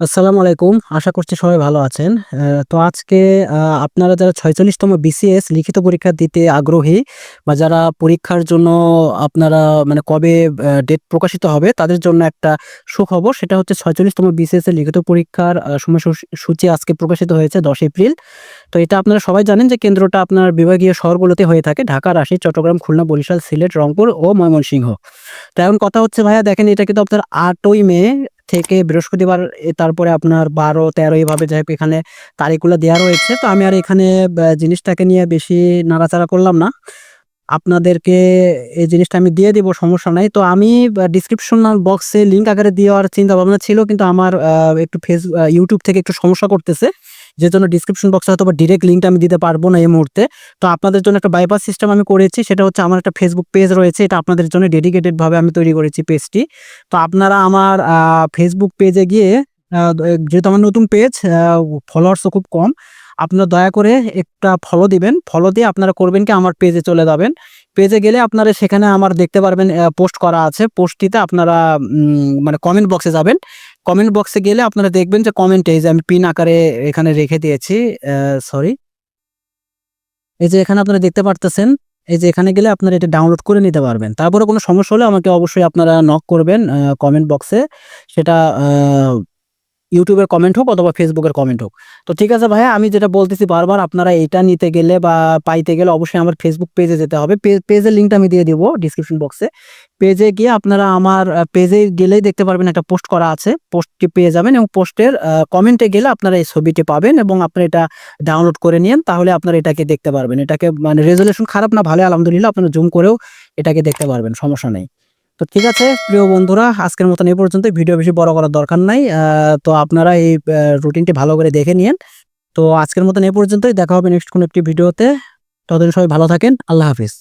আসসালামু আলাইকুম। আশা করছি সবাই ভালো আছেন। তো আজকে আপনারা যারা ছয়চল্লিশতম বিসিএস লিখিত পরীক্ষা দিতে আগ্রহী বা যারা পরীক্ষার জন্য আপনারা মানে কবে ডেট প্রকাশিত হবে তাদের জন্য একটা সুখবর। সেটা হচ্ছে ৪৬ তম বিসিএস এর লিখিত পরীক্ষার সময়সূচি সূচি আজকে প্রকাশিত হয়েছে ১০ এপ্রিল। তো এটা আপনারা সবাই জানেন যে কেন্দ্রটা আপনার বিভাগীয় শহরগুলোতে হয়ে থাকে। ঢাকা, রাশি চট্টগ্রাম, খুলনা, বরিশাল, সিলেট, রংপুর ও ময়মনসিংহ। তো এখন কথা হচ্ছে ভাইয়া দেখেন এটা কিন্তু আপনার আটই মে থেকে বৃহস্পতিবার তারপরে আপনার বারো, তেরো এইভাবে যাই হোক এখানে তারিখগুলো দেওয়া রয়েছে। তো আমি আর এখানে জিনিসটাকে নিয়ে বেশি নাড়াচাড়া করলাম না। আপনাদেরকে এই জিনিসটা আমি দিয়ে দিব, সমস্যা নাই। তো আমি ডেসক্রিপশন বক্সে লিঙ্ক আকারে দেওয়ার চিন্তা ভাবনা ছিল, কিন্তু আমার একটু ফেস ইউটিউব থেকে একটু সমস্যা করতেছে। যেজন্য ডেসক্রিপশন বক্সে হয়তোবা ডিরেক্ট লিঙ্কটা আমি দিতে পারব না এই মুহূর্তে। তো আপনাদের জন্য একটা বাইপাস সিস্টেম আমি করেছি। সেটা হচ্ছে আমার একটা ফেসবুক পেজ রয়েছে। এটা আপনাদের জন্য ডেডিকেটেডভাবে আমি তৈরি করেছি পেজটি। তো আপনারা আমার ফেসবুক পেজে গিয়ে যেহেতু আমার নতুন পেজ ফলোয়ার্সও খুব কম। আপনারা দয়া করে একটা ফলো দিবেন। ফলো দিয়ে আপনারা করবেন কি, আমার পেজে চলে যাবেন। পেজে গেলে আপনারা সেখানে আমার দেখতে পারবেন পোস্ট করা আছে। পোস্টটিতে আপনারা মানে কমেন্ট বক্সে যাবেন। কমেন্ট বক্সে গেলে আপনারা দেখবেন যে কমেন্টে এই যে আমি পিন আকারে এখানে রেখে দিয়েছি। সরি। এই যে এখানে আপনারা দেখতে পারতেছেন। এই যে এখানে গেলে আপনারা এটা ডাউনলোড করে নিতে পারবেন। তারপরে কোনো সমস্যা হলে আমাকে অবশ্যই আপনারা নক করবেন কমেন্ট বক্সে। সেটা এর কমেন্ট হোক অথবা ফেসবুকের কমেন্ট হোক। তো ঠিক আছে ভাইয়া, আমি যেটা বলতেছি বারবার, আপনারা এটা নিতে গেলে বা পাইতে গেলে অবশ্যই আমার ফেসবুক পেজে যেতে হবে। পেজের লিঙ্কটা আমি দিয়ে দিব ডেসক্রিপশন বক্সে। পেজে গিয়ে আপনারা আমার পেজে গেলেই দেখতে পারবেন একটা পোস্ট করা আছে। পোস্টটি পেয়ে যাবেন এবং পোস্টের কমেন্টে গেলে আপনারা এই ছবিটি পাবেন এবং আপনারা এটা ডাউনলোড করে নিয়েন। তাহলে আপনারা এটাকে দেখতে পারবেন। এটাকে মানে রেজোলিউশন খারাপ না, ভালোই আলহামদুলিল্লাহ। আপনারা জুম করেও এটাকে দেখতে পারবেন। সমস্যা নেই। তো ঠিক আছে, প্রিয় বন্ধুরা, আজকের মতন এই পর্যন্ত ভিডিও বেশি বড় করার দরকার নাই। তো আপনারা এই রুটিনটি ভালো করে দেখে নিন তো আজকের মতন এই পর্যন্তই। দেখা হবে নেক্সট কোনো একটি ভিডিওতে। ততদিন সবাই ভালো থাকেন। আল্লাহ হাফেজ।